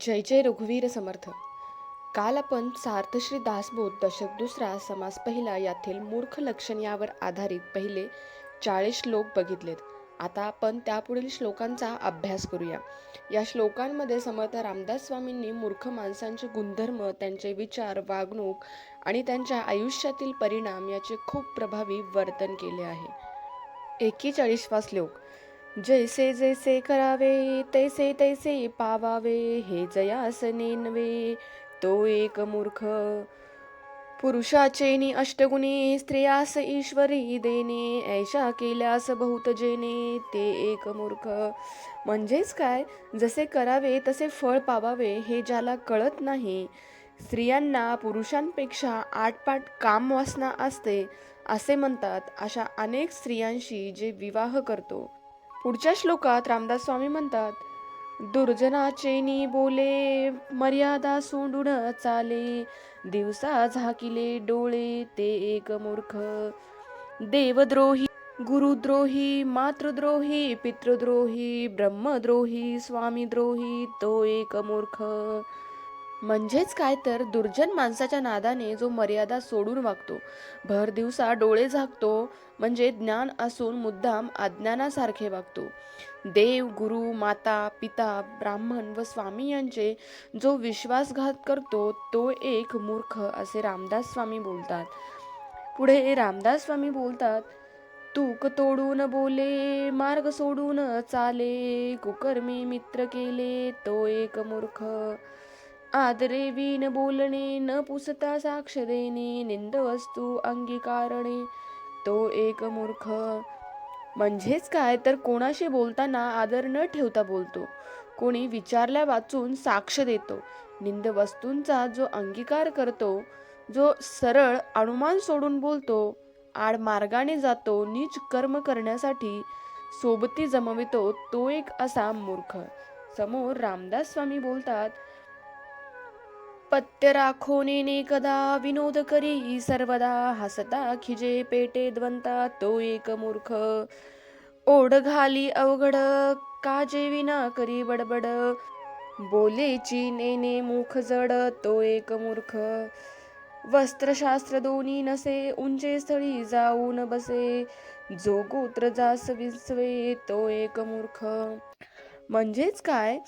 जय जय रघुवीर समर्थ. काल आपण सार्थश्री दासबोध दशक दुसरा समास पहिला यातील मूर्ख लक्षण यावर आधारित पहिले चाळीस श्लोक बघितलेत. आता आपण त्यापुढील श्लोकांचा अभ्यास करूया. या श्लोकांमध्ये समर्थ रामदास स्वामींनी मूर्ख माणसांचे गुणधर्म त्यांचे विचार वागणूक आणि त्यांच्या आयुष्यातील परिणाम याचे खूप प्रभावी वर्तन केले आहे. एकेचाळीसवा श्लोक. जैसे जैसे करावे तैसे तैसे पावावे हे जयास नेनवे तो एक मूर्ख पुरुषाचे नि अष्टगुणी स्त्रियास ईश्वरी देणे ऐशा केल्यास बहुत जेने ते एक मूर्ख म्हणजेच काय? जसे करावे तसे फळ पावावे हे ज्याला कळत नाही. स्त्रियांना पुरुषांपेक्षा आठपाठ काम वासना असते असे म्हणतात अशा अनेक स्त्रियांशी जे विवाह करतो. पुढच्या श्लोकात रामदास स्वामी म्हणतात दुर्जनाचे नी बोले मर्यादा सोडून चाले दिवसा झाकिले डोळे ते एक मूर्ख. देवद्रोही गुरुद्रोही मातृद्रोही पितृद्रोही ब्रह्मद्रोही स्वामीद्रोही तो एक मूर्ख. म्हणजेच काय तर दुर्जन माणसाच्या नादाने जो मर्यादा सोडून वागतो. भर दिवसा डोळे झाकतो म्हणजे ज्ञान असून मुद्दाम अज्ञानासारखे वागतो. देव गुरु माता पिता ब्राह्मण व स्वामी यांचे जो विश्वासघात करतो तो एक मूर्ख असे रामदास स्वामी बोलतात. पुढे रामदास स्वामी बोलतात तूक तोडून बोले मार्ग सोडून चाले कुकर्मी मित्र केले तो एक मूर्ख. आदरे विन बोलणे न पुसता साक्ष देणे निंदवस्तू अंगीकारणे तो एक मूर्ख. म्हणजेच काय? तर कोणाशी बोलताना आदर न ठेवता बोलतो. कोणी विचारल्या वाचून साक्ष देतो. निंद वस्तूंचा जो अंगीकार करतो जो सरळ अनुमान सोडून बोलतो आड मार्गाने जातो नीच कर्म करण्यासाठी सोबती जमवितो तो एक असा मूर्ख. समोर रामदास स्वामी बोलतात पत्य राखोने कदा विनोद करी सर्वदा हसता खिजे पेटे द्वंता तो एक मूर्ख. ओढ घाली अवघड काजे विना करी बडबड. बोलेची नेने मुख जड तो एक मूर्ख. वस्त्रशास्त्र दोन्ही नसे उंचे स्थळी जाऊन बसे. जो गोत्र जास विसवे तो एक मूर्ख. म्हणजेच काय?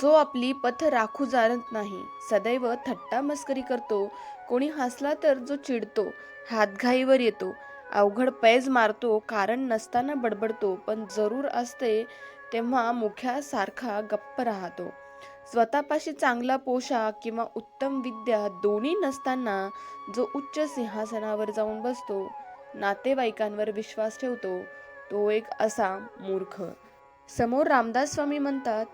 जो आपली पथ राखू जाणत नाही सदैव थट्टा मस्करी करतो. कोणी हसला तर जो चिडतो हातघाईवर येतो. अवघड पैज मारतो कारण नसताना बडबडतो पण जरूर असते तेव्हा मुख्यासारखा गप्प राहतो. स्वतःपाशी चांगला पोशाख किंवा उत्तम विद्या दोन्ही नसताना जो उच्च सिंहासनावर जाऊन बसतो नातेवाईकांवर विश्वास ठेवतो तो एक असा मूर्ख. समोर रामदास स्वामी म्हणतात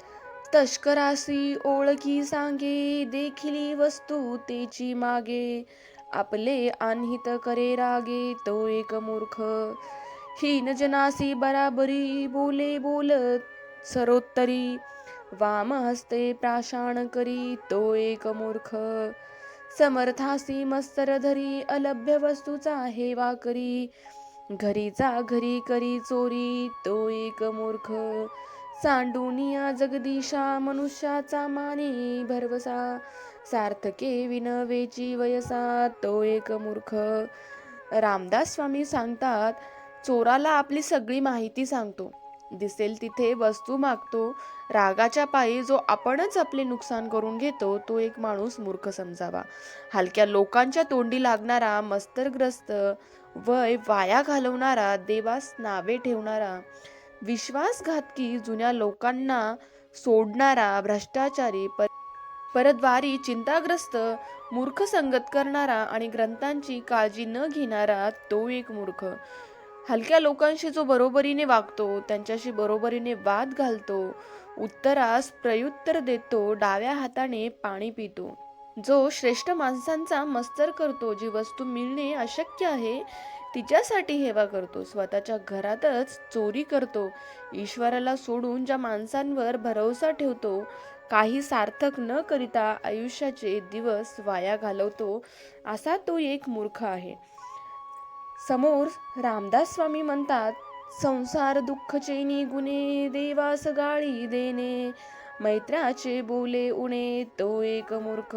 तष्करासी ओळखी सांगे देखिली वस्तू तेची मागे. आपले आणहित करे रागे तो एक मूर्ख. हीन जनासी बराबरी बोले बोलत सरोत्तरी. वाम हस्ते प्राशाण करी तो एक मूर्ख. समर्थासी मस्तर धरी अलभ्य वस्तूचा हेवा करी. घरीचा घरी करी चोरी तो एक मूर्ख. सांडूनिया जगदीशा मनुष्याचा माने भरवसा. सार्थके विनवेची वयसा तो एक मूर्ख. रामदास स्वामी सांगतात चोराला आपली सगळी माहिती सांगतो. दिसेल तिथे वस्तू मागतो. रागाच्या पायी जो आपणच आपले नुकसान करून घेतो तो एक माणूस मूर्ख समजावा. हलक्या लोकांच्या तोंडी लागणारा मस्तरग्रस्त वय वाया घालवणारा देवास नावे ठेवणारा. विश्वासघातकी जुन्या लोकांना सोडणारा भ्रष्टाचारी पर परद्वारी चिंताग्रस्त मूर्ख संगत करणारा आणि ग्रंथांची काळजी न घेणारा तो एक मूर्ख. हलक्या लोकांशी जो बरोबरीने वागतो त्यांच्याशी बरोबरीने वाद घालतो उत्तरास प्रयुत्तर देतो डाव्या हाताने पाणी पितो. जो श्रेष्ठ माणसांचा मस्तर करतो जी वस्तू मिळणे अशक्य आहे तिच्यासाठी हेवा करतो. स्वतःच्या घरातच चोरी करतो. ईश्वराला सोडून ज्या माणसांवर भरोसा ठेवतो काही सार्थक न करिता आयुष्याचे दिवस वाया घालवतो असा तो एक मूर्ख आहे. समोर रामदास स्वामी म्हणतात संसार दुःख चैनी गुणे देवास गाळी देणे मैत्राचे बोले उणे तो एक मूर्ख.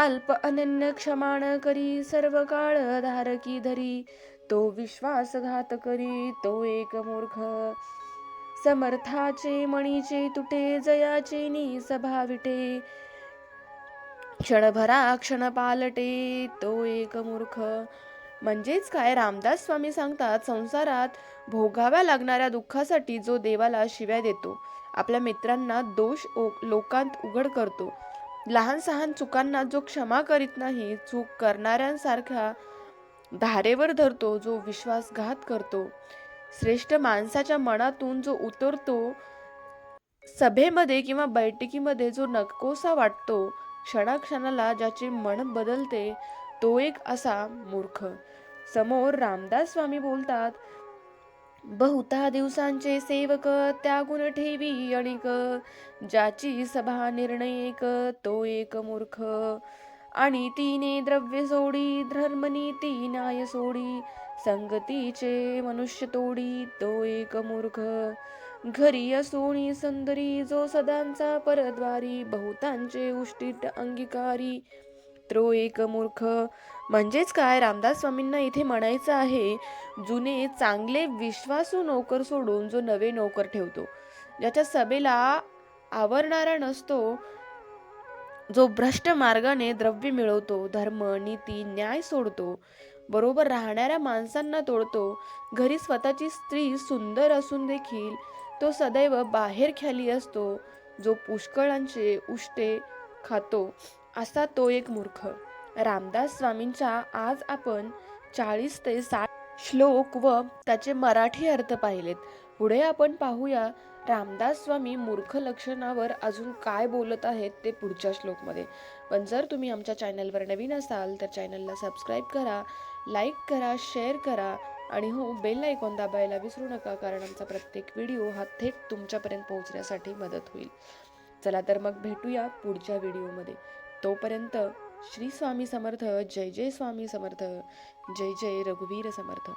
अल्प अनन्य क्षमाण करी सर्व काळ धारकी धरी. तो विश्वासघात करी तो एक मूर्ख. समर्थाचे मणीचे तुटे जयाचे नि सभाविटे क्षणभरा क्षण पालटे तो एक मूर्ख. म्हणजेच काय? रामदास स्वामी सांगतात संसारात भोगाव्या लागणाऱ्या दुःखासाठी जो देवाला शिव्या देतो आपल्या मित्रांना दोष ओ- लोकांत उघड करतो. लहान सहान चुकांना जो क्षमा करीत नाही चूक करणाऱ्यांसारख्या धारेवर धरतो जो विश्वासघात करतो. श्रेष्ठ माणसाच्या मनातून जो उतरतो सभेमध्ये किंवा बैठकीमध्ये जो नकोसा वाटतो क्षणाक्षणाला ज्याचे मन बदलते तो एक असा मूर्ख. समोर रामदास स्वामी बोलतात बहुता दिवसांचे सेवक त्यागुण ठेवी अणिक ज्याची सभा निर्णयक तो एक मूर्ख. आणि तिने द्रव्य सोडी धर्मनीती नाय सोडी संगतीचे मनुष्य तोडी तो एक मूर्ख. घरी असोणी सुंदरी जो सदांचा परद्वारी बहुतांचे उष्टीट अंगीकारी मित्रो एक मूर्ख. म्हणजेच काय? रामदास स्वामींना इथे म्हणायचं आहे जुने चांगले विश्वासू नोकर सोडून जो नवे नोकर ठेवतो ज्याच्या सभेला आवरणारा नसतो जो भ्रष्ट मार्गाने द्रव्य मिळवतो धर्म नीती न्याय सोडतो बरोबर राहणाऱ्या माणसांना तोडतो. घरी स्वतःची स्त्री सुंदर असून देखील तो सदैव बाहेर खाली असतो जो पुष्कळांचे उष्टे खातो. असा तो एक मूर्ख. रामदास स्वामींच्या आज आपण चाळीस ते साठ श्लोक व त्याचे मराठी अर्थ पाहिलेत. पुढे आपण पाहूया रामदास स्वामी मूर्ख लक्षणावर अजून काय बोलत आहेत ते पुढच्या श्लोकमध्ये. पण जर तुम्ही आमच्या चॅनलवर नवीन असाल तर चॅनलला सबस्क्राईब करा लाईक करा शेअर करा आणि हो बेल आयकॉन दाबायला विसरू नका कारण आमचा प्रत्येक व्हिडिओ हा थेट तुमच्यापर्यंत पोहोचण्यासाठी मदत होईल. चला तर मग भेटूया पुढच्या व्हिडिओमध्ये. तोपर्यंत श्री स्वामी समर्थ जय जय स्वामी समर्थ जय जय रघुवीर समर्थ.